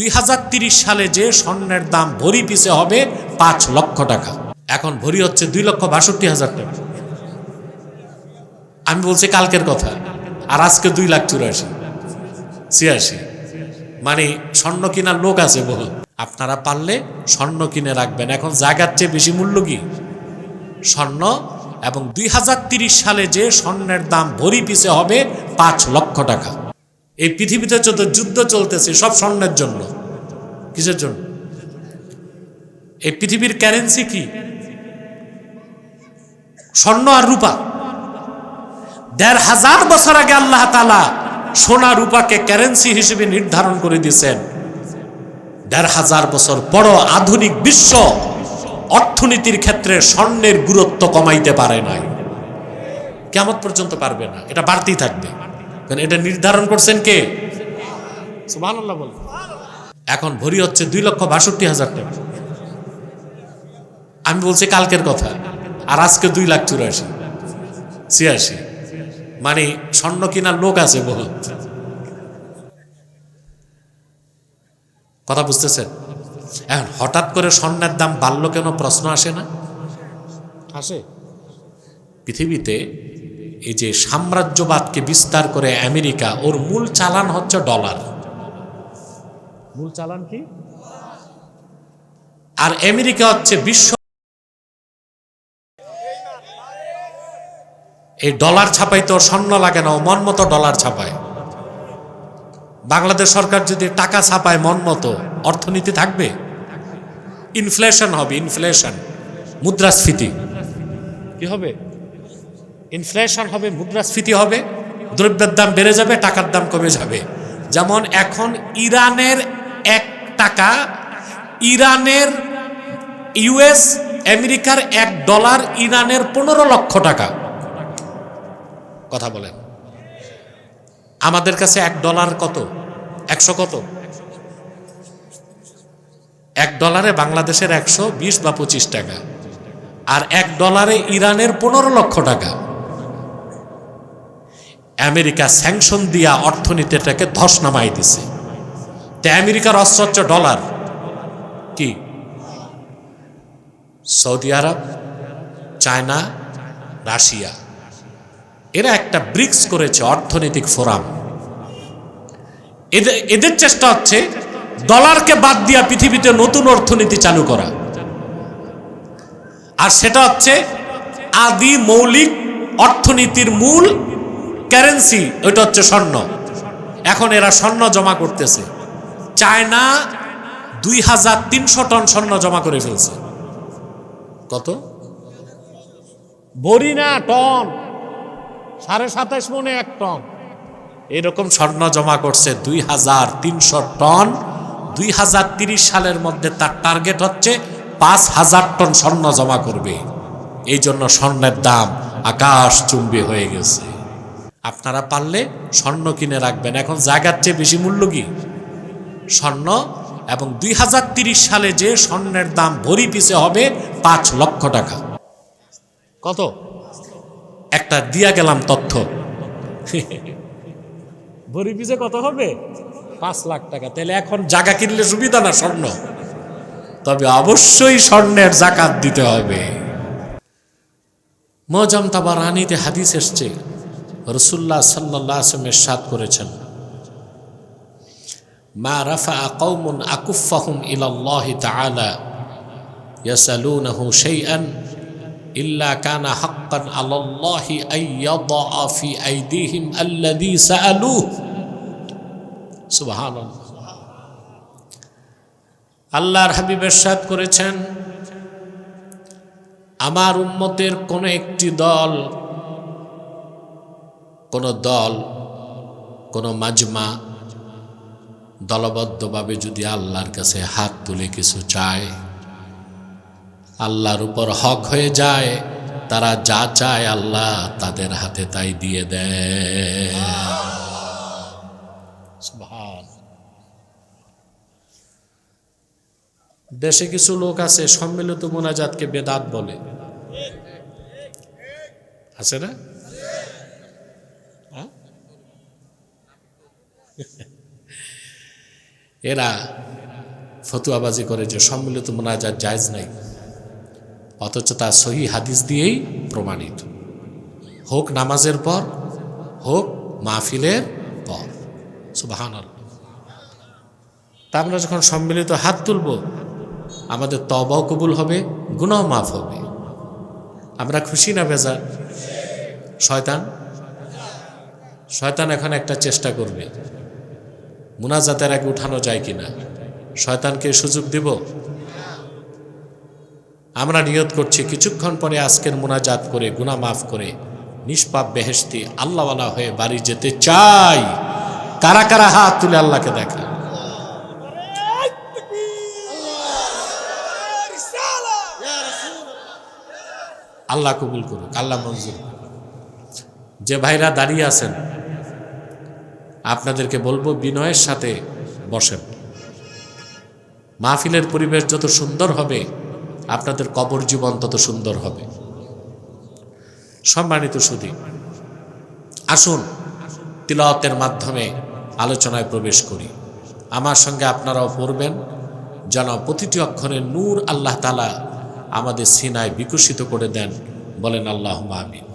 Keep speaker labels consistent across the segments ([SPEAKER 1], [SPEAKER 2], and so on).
[SPEAKER 1] দুই সালে যে স্বর্ণের দাম ভরি পিছে হবে পাঁচ লক্ষ টাকা। এখন ভরি হচ্ছে দুই লক্ষ বাষট্টি হাজার টাকা। আমি বলছি কালকের কথা, আর আজকে দুই লাখ চুরাশি, ছিয়াশি। মানে স্বর্ণ কেনার লোক আছে বহু। আপনারা পারলে স্বর্ণ কিনে রাখবেন। এখন জায়গার চেয়ে বেশি মূল্য কি? স্বর্ণ। এবং দুই সালে যে স্বর্ণের দাম ভরি পিছে হবে পাঁচ লক্ষ টাকা। এই পৃথিবীতে যত যুদ্ধ চলতেছে, সব স্বর্ণের জন্য। কিসের জন্য? এই পৃথিবীর কারেন্সি কি? স্বর্ণ আর রূপা। দেড় হাজার বছর আগে আল্লাহ তালা সোনা, রূপাকে কারেন্সি হিসেবে নির্ধারণ করে দিয়েছেন। দেড় হাজার বছর বড় আধুনিক বিশ্ব অর্থনীতির ক্ষেত্রে স্বর্ণের গুরুত্ব কমাইতে পারে নাই। কেমন পর্যন্ত পারবে না, এটা বাড়তেই থাকবে। কারণ এটা নির্ধারণ করছেন কে? সুবহানাল্লাহ বল এখন ভরি হচ্ছে দুই লক্ষ বাষট্টি হাজার টাকা। আমি বলছি কালকের কথা আর আজকে দুই লাখ চুরাশি ছিয়াশি। মানে স্বর্ণ কেনার লোক আছে বহুত। কথা বুঝতেছেন? এখন হঠাৎ করে স্বর্ণের দাম বাড়লো কেন প্রশ্ন আসে না? আসে। পৃথিবীতে এই যে সাম্রাজ্যবাদকে বিস্তার করে আমেরিকা ওর মূল চালান হচ্ছে ডলার। মূল চালান কি? আর আমেরিকা হচ্ছে বিশ্ব এই ডলার ছাপাই তো স্বর্ণ লাগে না ও মন মতো ডলার ছাপায়। বাংলাদেশ সরকার যদি টাকা ছাপায় মন মতো অর্থনীতি থাকবে? ইনফ্লেশন হবে ইনফ্লেশন মুদ্রাস্ফীতি। কি হবে? ইনফ্লেশন হবে, মুদ্রাস্ফীতি হবে, দ্রব্যের দাম বেড়ে যাবে, টাকার দাম কমে যাবে। যেমন এখন ইরানের এক টাকা, ইরানের ইউএস, আমেরিকার এক ডলার, ইরানের পনেরো লক্ষ টাকা। কথা বলেন। আমাদের কাছে এক ডলার কত? একশো কত? এক ডলারে বাংলাদেশের একশো বিশ বা পঁচিশ টাকা। আর এক ডলারে ইরানের পনেরো লক্ষ টাকা। আমেরিকা স্যাংশন দিয়া অর্থনীতিটাকে ধস নামাই দিছে। তে আমেরিকার অস্ত্র হচ্ছে ডলার কি? সৌদি আরব, চায়না, রাশিয়া। এরা একটা ব্রিক্স করেছে অর্থনৈতিক ফোরাম। এদের এদের চেষ্টা হচ্ছে ডলারকে বাদ দিয়া পৃথিবীতে নতুন অর্থনীতি চালু করা। আর সেটা হচ্ছে আদি মৌলিক অর্থনীতির মূল কারেন্সি ওইটা হচ্ছে স্বর্ণ। এখন এরা স্বর্ণ জমা করতেছে। চায়না দুই হাজার তিনশো টন স্বর্ণ জমা করে ফেলছে। কত? বড়ি না টন সাড়ে সাতাশ মনে এক টন। এরকম স্বর্ণ জমা করছে দুই হাজার তিনশো টন। দুই হাজার তিরিশ সালের মধ্যে তার টার্গেট হচ্ছে পাঁচ হাজার টন স্বর্ণ জমা করবে। এই জন্য স্বর্ণের দাম আকাশ চুম্বি হয়ে গেছে। আপনারা পারলে স্বর্ণ কিনে রাখবেন। এখন জায়গার চেয়ে বেশি মূল্য কি? স্বর্ণ এবং দুই সালে যে স্বর্ণের দাম ভরি পিছে হবে পাঁচ লক্ষ টাকা। কত? একটা দিয়া গেলাম তথ্য। ভরি পিছে কত হবে? পাঁচ লাখ টাকা। তাহলে এখন জায়গা কিনলে সুবিধা না স্বর্ণ? তবে অবশ্যই স্বর্ণের জাকাত দিতে হবে। মজম তাবা রানীতে হাদিস এসছে রসুল্লাহ সাল্লাহ আসমের সাদ করেছেন। মা রাফা কৌমুন আকুফাহুম ইলাল্লাহ তাআলা ইয়াসালুনাহু শাইআন ইল্লা কানা হাক্কান আলাল্লাহি আন ইয়াদা ফি আইদিহিম আল্লাযী সাআলুহ। সুবহানাল্লাহ। আল্লাহর হাবিব এরশাদ করেছেন, আমার উম্মতের কোন একটি দল কোন দল, কোনো মাজমা দলবদ্ধভাবে যদি আল্লাহর কাছে হাত তুলে কিছু চায়, আল্লাহর উপর হক হয়ে যায়, তারা যা চায় আল্লাহ তাদের হাতে তাই দিয়ে দেয়। দেশে কিছু লোক আছে, সম্মিলিত মোনাজাতকে বেদাত বলে। আছে না? এরা ফতুয়াবাজি করে যে সম্মিলিত মোনাজাত জায়জ নাই, অথচ তা সহি হাদিস দিয়েই প্রমাণিত। হোক নামাজের পর, হোক মাহফিলের পর। সুবাহান তা আমরা যখন সম্মিলিত হাত তুলব, আমাদের তবাও কবুল হবে গুণাও মাফ হবে। আমরা খুশি না বেজা শয়তান? শয়তান এখন একটা চেষ্টা করবে। মুনাজাতের আগে উঠানো যায় কিনা? শয়তানকে সুযোগ দিব? আমরা নিয়ত করছি, কিছুক্ষণ পরে আজকের মুনাজাত করে, গুনাহ মাফ করে, নিষ্পাপ বেহেস্তি আল্লাহওয়ালা হয়ে বাড়ি যেতে চাই। কারা কারা হাত তুলে আল্লাহকে দেখা আল্লাহ কবুল করুক, আল্লাহ মঞ্জুর যে ভাইরা দাঁড়িয়ে আছেন আপনাদেরকে বলব বিনয়ের সাথে বসেন। মাহফিলের পরিবেশ যত সুন্দর হবে, আপনাদের কবর জীবন তত সুন্দর হবে। সম্মানিত সুদী আসুন তিলতের মাধ্যমে আলোচনায় প্রবেশ করি। আমার সঙ্গে আপনারাও পড়বেন। যেন প্রতিটি অক্ষরে নূর আল্লাহ তালা আমাদের সিনায় বিকশিত করে দেন। বলেন আল্লাহ আমিন।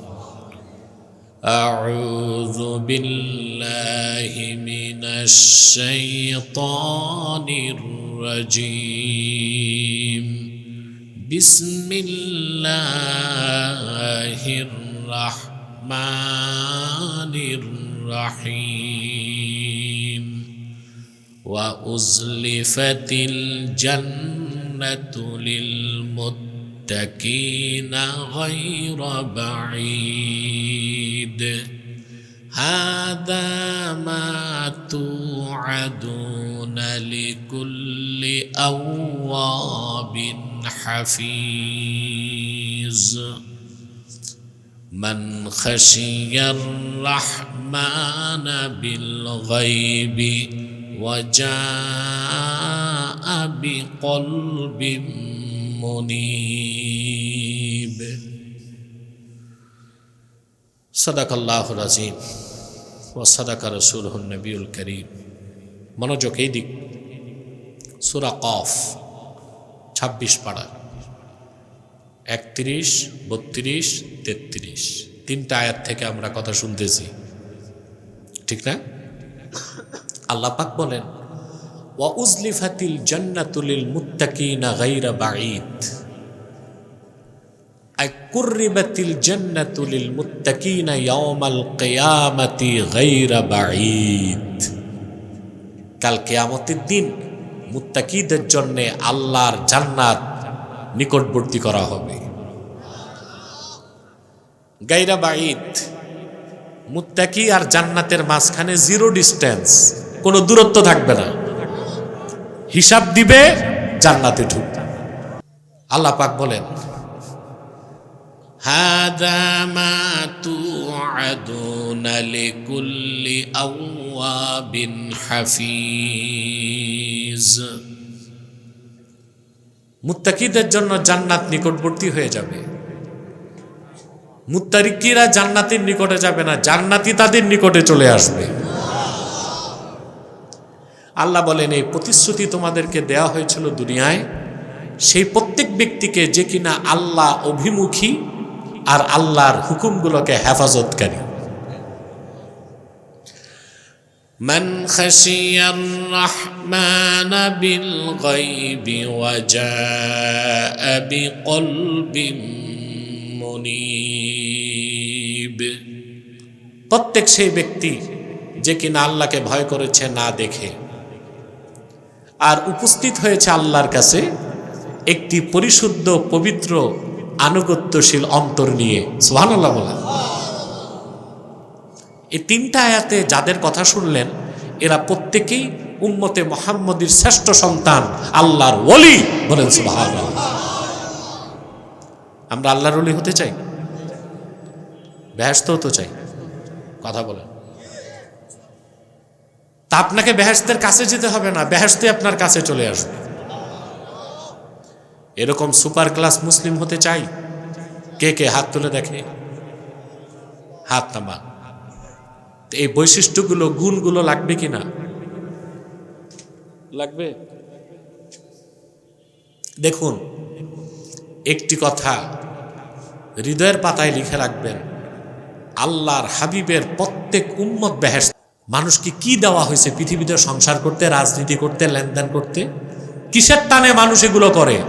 [SPEAKER 1] أعوذ بالله من الشيطان الرجيم. بسم الله الرحمن الرحيم. وأزلفت الجنة للمتقين. غير بعيد. هذا ما توعدون لكل أواب حفيظ. من خشي الرحمن بالغيب وجاء بقلب منيب صدق الله العظيم وصدق رسوله النبي الكريم মনোযোগ এই দিক সুরা কফ ছাব্বিশ পাড়া একত্রিশ বত্রিশ তেত্রিশ তিনটা আয়াত থেকে আমরা কথা শুনতেছি ঠিক না আল্লাহ পাক বলেন ওয়া উজলিফাতিল জান্নাতুলিল মুত্তাকিনা গাইরা বাঈদ। কুররিবাতিল জান্নাতুলিল মুত্তাকিনা ইয়াউমাল কিয়ামাতি গাইরা বাঈদ। কাল কিয়ামতের দিন মুত্তাকিদের জন্য আল্লাহর জান্নাত নিকটবর্তী করা হবে। গাইরা বাঈদ, মুত্তাকি আর জান্নাতের মাঝখানে জিরো ডিস্টেন্স, কোনো দূরত্ব থাকবে না। হিসাব দিবে জান্নাতে ঢুকবে আল্লাহ পাক বলেন هذا ما توعدون لكل أواب حفيظ মুত্তাকিদের জন্য জান্নাত নিকটবর্তী হয়ে যাবে মুত্তারিকিরা জান্নাতের নিকটে যাবে না জান্নাতি তাদের নিকটে চলে আসবে আল্লাহ বলেন এই প্রতিশ্রুতি তোমাদেরকে দেওয়া হয়েছিল দুনিয়ায় সেই প্রত্যেক ব্যক্তিকে যে কিনা আল্লাহ অভিমুখী আর আল্লাহর হুকুমগুলোকে হেফাজতকারী من خشي الرحمن بالغيب وجاء بقلب منيب প্রত্যেক সেই ব্যক্তি যে কিনা আল্লাহকে ভয় করেছে না দেখে আর উপস্থিত হয়েছে আল্লাহর কাছে একটি পরিশুদ্ধ, পবিত্র, আনুগত্যশীল অন্তর নিয়ে। সোহান আল্লাহ বলেন। এই তিনটা আয়াতে যাদের কথা শুনলেন, এরা প্রত্যেকেই উম্মতে মোহাম্মদীর শ্রেষ্ঠ সন্তান, আল্লাহর ওলি বলেন সুবহান আমরা আল্লাহর ওলি হতে চাই? ব্যস্ত হতে চাই? কথা বলেন। তা আপনাকে বেহেস্তের কাছে যেতে হবে না বেহেস্তে আপনার কাছে চলে আসবে। এরকম সুপার ক্লাস মুসলিম হতে চাই? কে কে হাত তুলে দেখে? হাত নামা। এই বৈশিষ্ট্যগুলো গুণগুলো লাগবে কি না? লাগবে। দেখুন একটি কথা হৃদয়ের পাতায় লিখে রাখবেন আল্লাহর হাবিবের প্রত্যেক উম্মত বেহেস মানুষকে কি দেওয়া হয়েছে? পৃথিবীতে সংসার করতে, রাজনীতি করতে, লেনদেন করতে? কিসের টানে মানুষ এগুলো করে?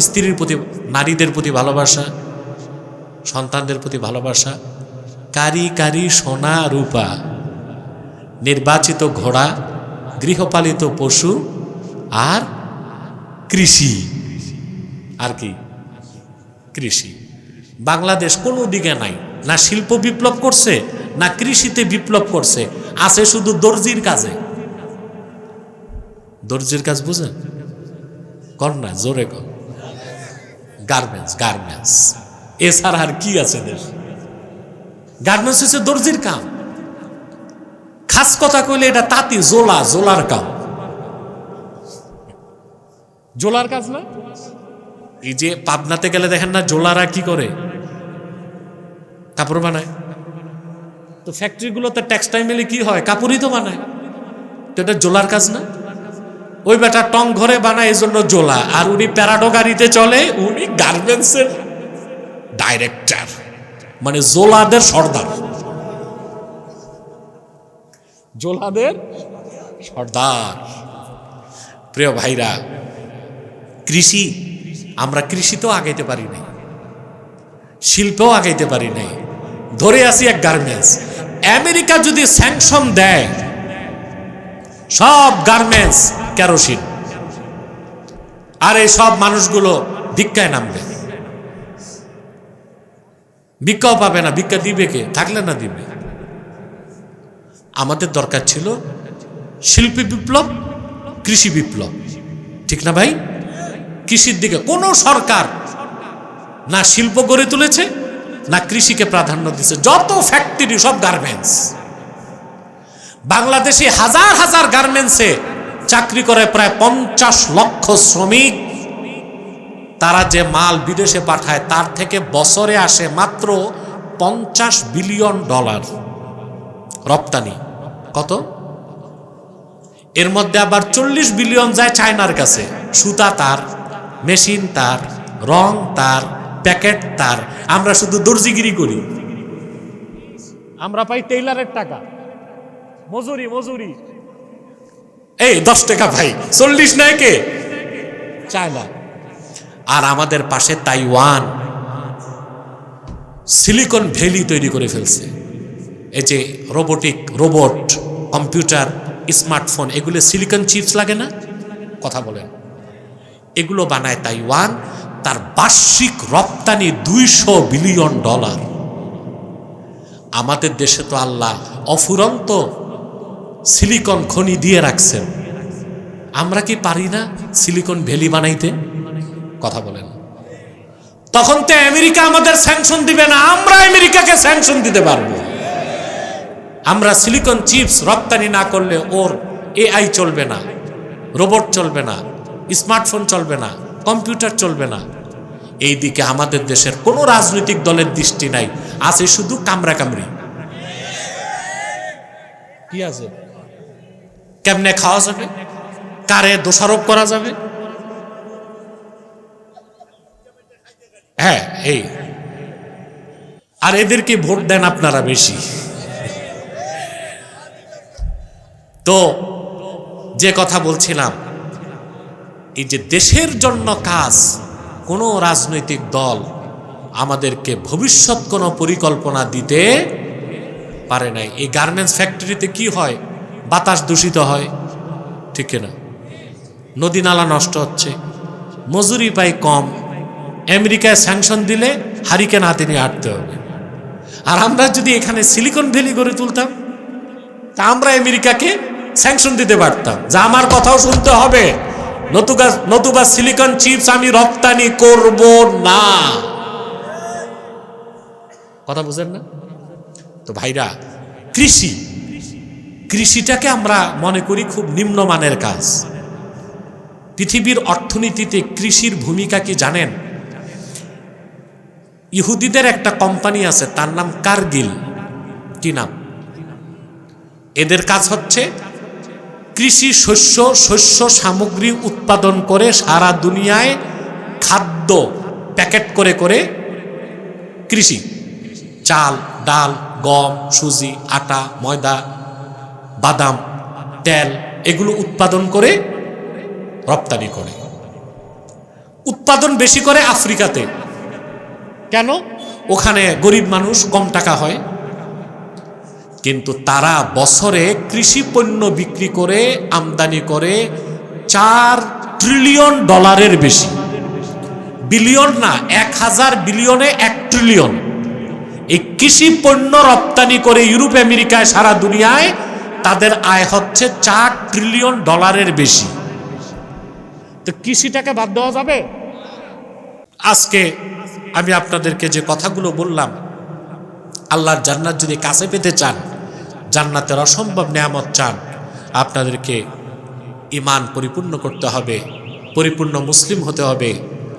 [SPEAKER 1] স্ত্রীর প্রতি, নারীদের প্রতি ভালোবাসা, সন্তানদের প্রতি ভালোবাসা, কারি কারি সোনা রূপা, নির্বাচিত ঘোড়া, গৃহপালিত পশু আর কৃষি। আর কি? কৃষি। বাংলাদেশ কোনো দিকে নাই। না শিল্প বিপ্লব করছে না কৃষিতে বিপ্লব করছে, আছে শুধু দর্জির কাজে। দর্জির কাজ বুঝেন? কর না, জোরে কর। গার্মেন্টস গার্মেন্টস এছাড়া আর কি আছে দেশ? গার্মেন্টস হচ্ছে দর্জির কাম। খাস কথা কইলে এটা তাঁতি, জোলা, জোলার কাম। জোলার কাজ না? এই যে পাবনাতে গেলে দেখেন না জোলারা কি করে? কাপড় বানায়। তো ফ্যাক্টরিগুলোতে টেক্সটাইলে কি হয়? কাপড়ই তো বানায়। তো এটা জোলার কাজ না? ওই বেটা টং ঘরে বানায় এই জন্য জোলা। আর উনি প্যারাডো গাড়িতে চলে, উনি গার্মেন্টসের ডাইরেক্টর মানে জোলাদের সর্দার। জোলাদের সর্দার। প্রিয় ভাইরা, কৃষি, আমরা কৃষিতেও আগাইতে পারি নাই। শিল্পেও আগাইতে পারি নাই। ধরে আসি এক গার্মেন্টস। আমেরিকা যদি স্যাংশন দেয়, সব গার্মেন্টস কেরোসিন আর এই সব মানুষগুলো ভিক্ষায় নামবে। ভিক্ষাও পাবে না, ভিক্ষা দিবে কে? থাকলে না দিবে। আমাদের দরকার ছিল শিল্পী বিপ্লব, কৃষি বিপ্লব। ঠিক না ভাই? কৃষির দিকে কোনো সরকার না শিল্প গড়ে তুলেছে না কৃষিকে প্রাধান্য দিচ্ছে যত ফ্যাক্টরি সব গার্মেন্টস বাংলাদেশে হাজার হাজার গার্মেন্টসে চাকরি করে প্রায় পঞ্চাশ লক্ষ শ্রমিক। তারা যে মাল বিদেশে পাঠায়, তার থেকে বছরে আসে মাত্র পঞ্চাশ বিলিয়ন ডলার। রপ্তানি। কত? এর মধ্যে আবার চল্লিশ বিলিয়ন যায় চায়নার কাছে। সুতা তার, মেশিন তার, রং তার প্যাকেট তার। আমরা শুধু দর্জিগিরি করি। আমরা পাই টেইলারের টাকা। মজুরি মজুরি। এই দশ টাকা ভাই। চল্লিশ নেয় কে? চায়না। আর আমাদের পাশে তাইওয়ান। সিলিকন ভ্যালি তৈরি করে ফেলছে। এই যে রোবোটিক রোবট কম্পিউটার স্মার্টফোন এগুলো সিলিকন চিপস লাগে না? কথা বলেন। এগুলো বানায় তাইওয়ান। তার বার্ষিক রপ্তানি দুইশো বিলিয়ন ডলার। আমাদের দেশে তো আল্লাহ অফুরন্ত সিলিকন খনি দিয়ে রাখছেন। আমরা কি পারি না সিলিকন ভ্যালি বানাইতে? কথা বলেন। তখন তো আমেরিকা আমাদের স্যাংশন দিবে না, আমরা আমেরিকাকে স্যাংশন দিতে পারব। আমরা সিলিকন চিপস রপ্তানি না করলে ওর এআই চলবে না, রোবট চলবে না, স্মার্টফোন চলবে না কম্পিউটার চলবে না। এই দিকে আমাদের দেশের কোনো রাজনৈতিক দলের দৃষ্টি নাই। আছে শুধু কামড়ি কি আছে? কেমনে খাওয়া যাবে? কারে দোষারোপ করা যাবে? হ্যাঁ এই। আর এদেরকে ভোট দেন আপনারা বেশি? তো, যে কথা বলছিলাম এই যে দেশের জন্য কাজ, কোনো রাজনৈতিক দল আমাদেরকে ভবিষ্যৎ কোনো পরিকল্পনা দিতে পারে নাই। এই গার্মেন্টস ফ্যাক্টরিতে কি হয়? বাতাস দূষিত হয়। ঠিক না নদী নালা নষ্ট হচ্ছে। মজুরি পাই কম। আমেরিকায় স্যাংশন দিলে হারিকেন হাতে নিয়ে হাঁটতে হবে। আর আমরা যদি এখানে সিলিকন ভ্যালি গড়ে তুলতাম, তা আমরা আমেরিকাকে স্যাংশন দিতে পারতাম। যা আমার কথাও শুনতে হবে। নতুবা নতুবা সিলিকন চিপস আমি রপ্তানি করব না। কথা বুঝেন না? তো ভাইরা, কৃষি। কৃষিটাকে আমরা মনে করি খুব নিম্নমানের কাজ। পৃথিবীর অর্থনীতিতে কৃষির ভূমিকা কি জানেন? ইহুদিদের একটা কোম্পানি আছে, তার নাম কার্গিল। কি নাম? এদের কাজ হচ্ছে কৃষি শস্য শস্য সামগ্রী উৎপাদন করে সারা দুনিয়ায় খাদ্য প্যাকেট করে করে কৃষি। চাল, ডাল, গম, সুজি, আটা, ময়দা, বাদাম, তেল এগুলো উৎপাদন করে রপ্তানি করে। উৎপাদন বেশি করে আফ্রিকাতে। কেন? ওখানে গরিব মানুষ কম টাকা হয়। কিন্তু তারা বছরে কৃষি পণ্য বিক্রি করে, আমদানি করে চার ট্রিলিয়ন ডলারের বেশি। বিলিয়ন না, এক হাজার বিলিয়নে এক ট্রিলিয়ন। এই কৃষি পণ্য রপ্তানি করে ইউরোপ, আমেরিকায়, সারা দুনিয়ায় তাদের আয় হচ্ছে চার ট্রিলিয়ন ডলারের বেশি। তো কৃষিটাকে বাদ দেওয়া যাবে? আজকে আমি আপনাদেরকে যে কথাগুলো বললাম, আল্লাহর জান্নাত যদি কাছে পেতে চান জান্নাতের অসম্ভব নিয়ামত চান আপনাদেরকে ইমান পরিপূর্ণ করতে হবে পরিপূর্ণ মুসলিম হতে হবে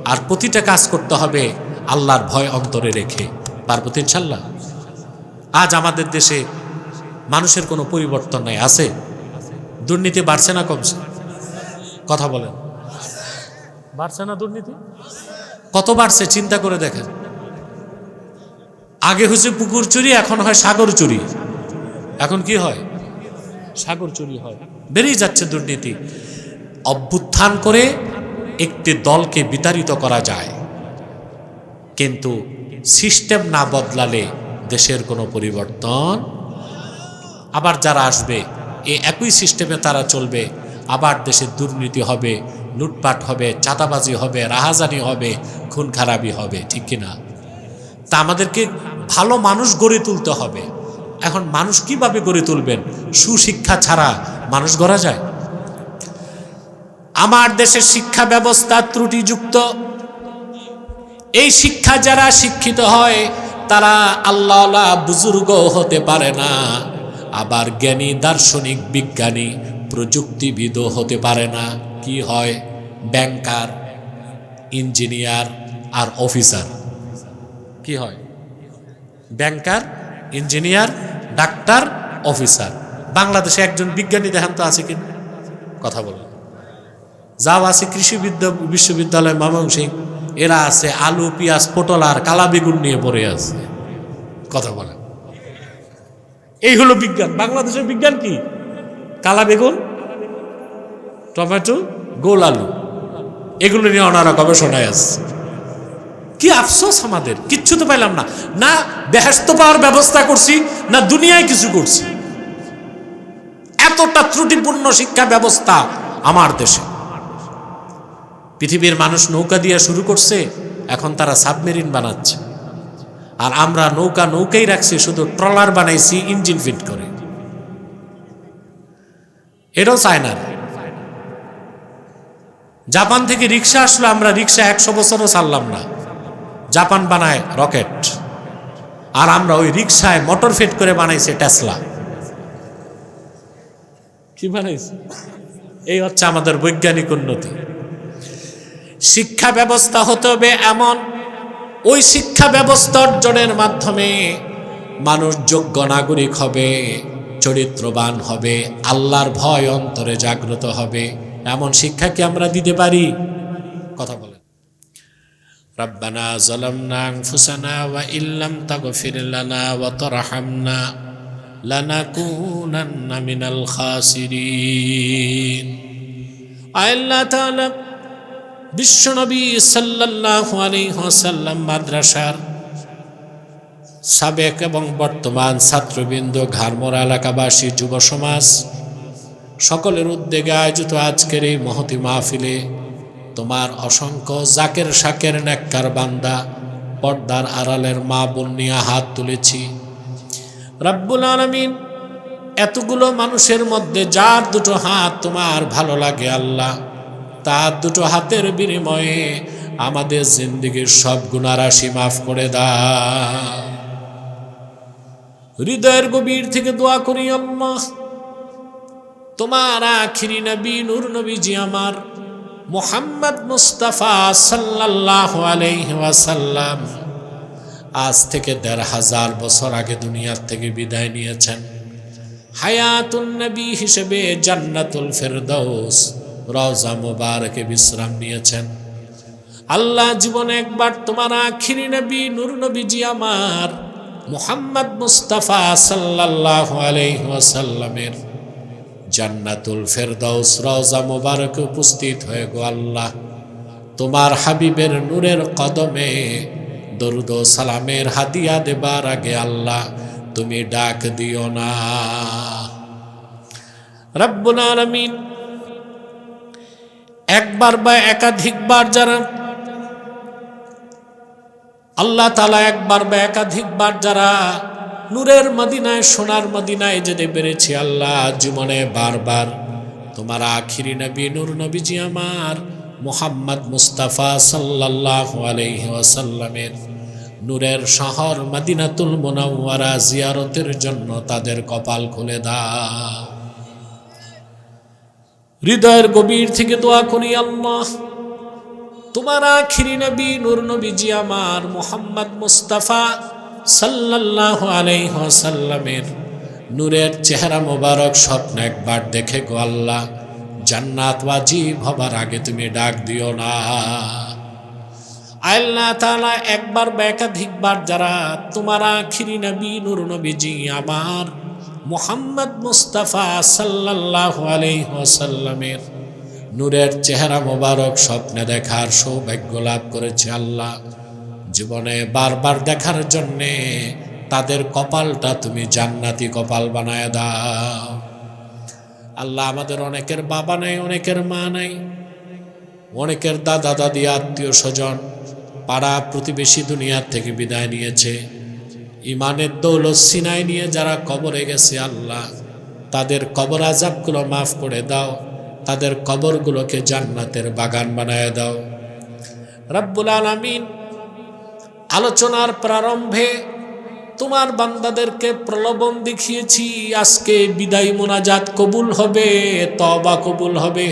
[SPEAKER 1] আর প্রতিটা কাজ করতে হবে আল্লাহর ভয় অন্তরে রেখে। পার্বতী ইনশাল্লাহ? আজ আমাদের দেশে মানুষের কোনো পরিবর্তন নাই আছে? দুর্নীতি বাড়ছে না কমছে? কথা বলেন। বাড়ছে না দুর্নীতি? কত বাড়ছে চিন্তা করে দেখেন। আগে হচ্ছে পুকুর চুরি এখন হয় সাগর চুরি। এখন কি হয়? সাগর চুরি হয়। বেরিয়ে যাচ্ছে দুর্নীতি। অভ্যুত্থান করে একটি দলকে বিতাড়িত করা যায়। কিন্তু সিস্টেম না বদলালে দেশের কোনো পরিবর্তন আবার যারা আসবে, এই একই সিস্টেমে তারা চলবে। আবার দেশে দুর্নীতি হবে, লুটপাট হবে, চাঁদাবাজি হবে, রাহাজানি হবে খুন খারাপি হবে, ঠিক কিনা? তা আমাদেরকে ভালো মানুষ গড়ে তুলতে হবে। এখন মানুষ কীভাবে গড়ে তুলবেন? সুশিক্ষা ছাড়া মানুষ গড়া যায়? আমার দেশের শিক্ষা ব্যবস্থা ত্রুটিযুক্ত। এই শিক্ষা যারা শিক্ষিত হয়, তারা আল্লাহ বুজুর্গ হতে পারে না। আবার জ্ঞানী, দার্শনিক, বিজ্ঞানী, প্রযুক্তিবিদও হতে পারে না। কি হয়? ব্যাংকার, ইঞ্জিনিয়ার আর অফিসার। কি হয়? Banker engineer, doctor, officer. বাংলাদেশে একজন বিজ্ঞানী দেখান তো আছে কিনা? কথা বলেন যাও আছে কৃষি বিদ্যা বিশ্ববিদ্যালয় ময়মনসিং এরা আছে আলু, পেঁয়াজ, পটল আর কালা বেগুন নিয়ে পড়ে আছে। কথা বলেন এই হলো বিজ্ঞান। বাংলাদেশের বিজ্ঞান কি? কালা বেগুন, টমেটো, গোল আলু। এগুলো নিয়ে ওনারা গবেষণায় আসছে কি আফসোস আমাদের? কিচ্ছু তো পাইলাম না। না বেহেস্ত পাওয়ার ব্যবস্থা করছি, না দুনিয়ায় কিছু করছি। এতটা ত্রুটিপূর্ণ শিক্ষা ব্যবস্থা আমার দেশে। পৃথিবীর মানুষ নৌকা দিয়ে শুরু করছে, এখন তারা সাবমেরিন বানাচ্ছে। আর আমরা নৌকা নৌকাই রাখছি, শুধু ট্রলার বানাইছি, ইঞ্জিন ফিট করে। এটাও চায়নার জাপান থেকে রিক্সা আসলো, আমরা রিক্সা একশো বছরও চাললাম না। জাপান বানায় রকেট। আর আমরা ওই রিক্সায় মোটর ফিট করে বানাইছি টেসলা। কি বানাইছি? এই হচ্ছে আমাদের বৈজ্ঞানিক উন্নতি। শিক্ষা ব্যবস্থা হতে হবে এমন। ওই শিক্ষা ব্যবস্থা অর্জনের মাধ্যমে মানুষ যোগ্য নাগরিক হবে, চরিত্রবান হবে, আল্লাহর ভয় অন্তরে জাগ্রত হবে। এমন শিক্ষা কি আমরা দিতে পারি? কথা বলেন। ربنا ظلمنا أنفسنا وإن لم تغفر لنا وترحمنا لنكونن من الخاسرين আল্লাহ তাআলা বিশ্বনবী সাল্লাল্লাহু আলাইহি ওয়াসাল্লাম মাদ্রাসার সাবেক এবং বর্তমান ছাত্রবৃন্দ ঘাড়মোড়া এলাকাবাসী যুব সমাজ সকলের উদ্যোগে আয়োজিত আজকের এই মহতি মাহফিলে তোমার অসংখ্য জাকের শাকের নেককার বান্দা, পর্দার আড়ালের মা বোন নিয়ে হাত তুলেছি। রাব্বুল আলমিন, এতগুলো মানুষের মধ্যে যার দুটো হাত তোমার ভালো লাগে আল্লাহ, তার দুটো হাতের বিনিময়ে আমাদের জিন্দিগির সব গুণারাশি মাফ করে দা হৃদয়ের গভীর থেকে দোয়া করি আল্লাহ, তোমার আখিরি নবী, নূর নবীজি আমার মোহাম্মদ মুস্তাফা সাল্লাহ আলাইসাল্লাম আজ থেকে দেড় হাজার বছর আগে দুনিয়ার থেকে বিদায় নিয়েছেন। হায়াতুল নবী হিসেবে জান্নাতুল ফেরদৌস রওজা মুবারকে বিশ্রাম নিয়েছেন। আল্লাহ জীবনে একবার তোমার আখিরি নবী, নূর নবীজি আমার মুহাম্মদ মুস্তাফা সাল্লাল্লাহু আলাইহি ওয়াসাল্লামের জান্নাতুল ফেরদাউস রওজা মোবারকে উপস্থিত হয়ে গো আল্লাহ। তোমার হাবিবের নূরের কদমে দরুদ সালামের হাদিয়া দেবার আগে আল্লাহ, তুমি ডাক দিও না। রব্বুল আলামিন, একবার বা একাধিকবার যারা আল্লাহ তালা একবার বা একাধিকবার যারা নূরের মদিনায়, সোনার মদিনায় যেতে পেরেছি আল্লাহ জীবনে বারবার। তোমার আখিরি নবী, নূর নবীজি আমার, মোহাম্মদ মুস্তাফা সাল্লাহ আলহি ওয়াসাল্লামের। নূরের শহর মদিনাতুল মোনাওয়ারা জিয়ারতের জন্য তাদের কপাল খুলে দাও। হৃদয়ের গভীর থেকে দোয়া করি আল্লাহ। তোমার আখিরি নবী, নূর নবীজি আমার, মোহাম্মদ মুস্তাফা সাল্লাহ আলাইসাল্লামের নূরের চেহারা মোবারক স্বপ্ন একবার দেখে গো আল্লাহ, জান্নাত ওয়াজিব হবার আগে তুমি ডাক দিও না। আল্লাহ তাআলা একবার বা একাধিকবার যারা তোমার আখিরি নবী, নূর নবীজি, আমার মোহাম্মদ মুস্তাফা সাল্লাহ আলাইসাল্লামের নূরের চেহারা মোবারক স্বপ্নে দেখার সৌভাগ্য লাভ করেছে আল্লাহ। জীবনে বারবার দেখার জন্যে তাদের কপালটা তুমি জান্নাতি কপাল বানায় দাও। আল্লাহ আমাদের অনেকের বাবা নাই, অনেকের মা নাই, অনেকের দাদা, দাদি, আত্মীয় স্বজন পাড়া প্রতিবেশী দুনিয়ার থেকে বিদায় নিয়েছে। ইমানের দৌলত সিনাই নিয়ে যারা কবরে গেছে, আল্লাহ তাদের কবর আজাবগুলো মাফ করে দাও, তাদের কবরগুলোকে জান্নাতের বাগান বানায় দাও। রব্বুল আলমিন আলোচনার প্রারম্ভে তোমার বান্দাদেরকে প্রলোভন দেখিয়েছি, আজকে বিদায় মোনাজাত কবুল হবে তবা কবুল হবে।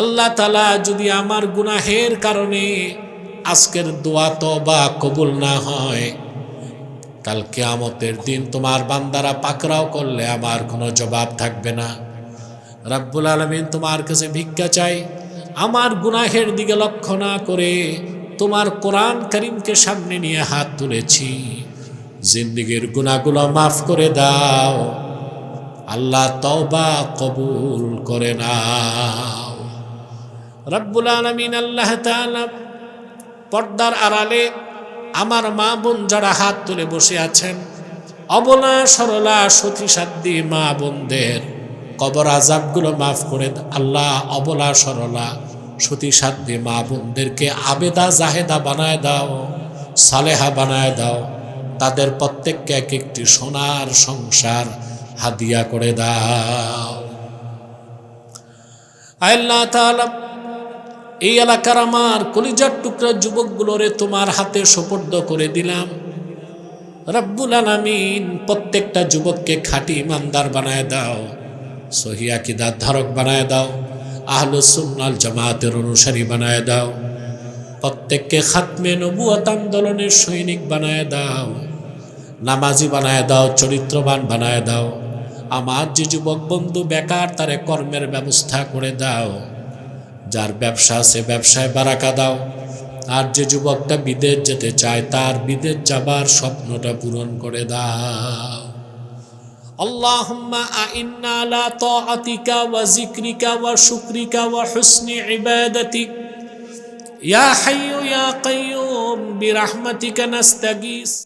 [SPEAKER 1] আল্লাহ তালা যদি আমার গুনাহের কারণে আজকের দোয়া তবা কবুল না হয়, কাল কেয়ামতের দিন তোমার বান্দারা পাকড়াও করলে আমার কোনো জবাব থাকবে না। রাব্বুল আলমিন তোমার কাছে ভিক্ষা চাই, আমার গুনাহের দিকে লক্ষ্য না করে তোমার কোরআন করিমকে সামনে নিয়ে হাত তুলেছি। জিন্দিগির গুণাগুলো মাফ করে দাও। আল্লাহ তওবা কবুল করে নাও। রব্বুল আলমিন আল্লাহ পর্দার আড়ালে আমার মা বোন যারা হাত তুলে বসে আছেন, অবলা সরলা সতী সাধ্যী মা বোনদের কবর আজাবগুলো মাফ করে আল্লাহ অবলা সরলা সতী সাধ্যী মা বোনদেরকে আবেদা জাহেদা বানায় দাও, সালেহা বানায় দাও। তাদের প্রত্যেককে এক একটি সোনার সংসার হাদিয়া করে দাও। এই এলাকার আমার কলিজার টুকরা যুবকগুলোরে তোমার হাতে সোপর্দ করে দিলাম। রব্বুল আলামিন প্রত্যেকটা যুবককে খাঁটি ইমানদার বানায় দাও সহিয়া কিদার ধারক বানায় দাও। আহলু সুন্নাল জামাতের অনুসারী বানায় দাও। প্রত্যেককে খাতমে নবুয়াত আন্দোলনের সৈনিক বানায় দাও। নামাজি বানায় দাও, চরিত্রবান বানায় দাও। আমার যে যুবক বন্ধু বেকার, তারে কর্মের ব্যবস্থা করে দাও। যার ব্যবসা সে ব্যবসায় বারাকা দাও। আর যে যুবকটা বিদেশ যেতে চায়, তার বিদেশ যাবার স্বপ্নটা পূরণ করে দাও। اللهم أئنا على طاعتك وذكرك وشكرك وحسن عبادتك يا حي يا قيوم برحمتك نستغيث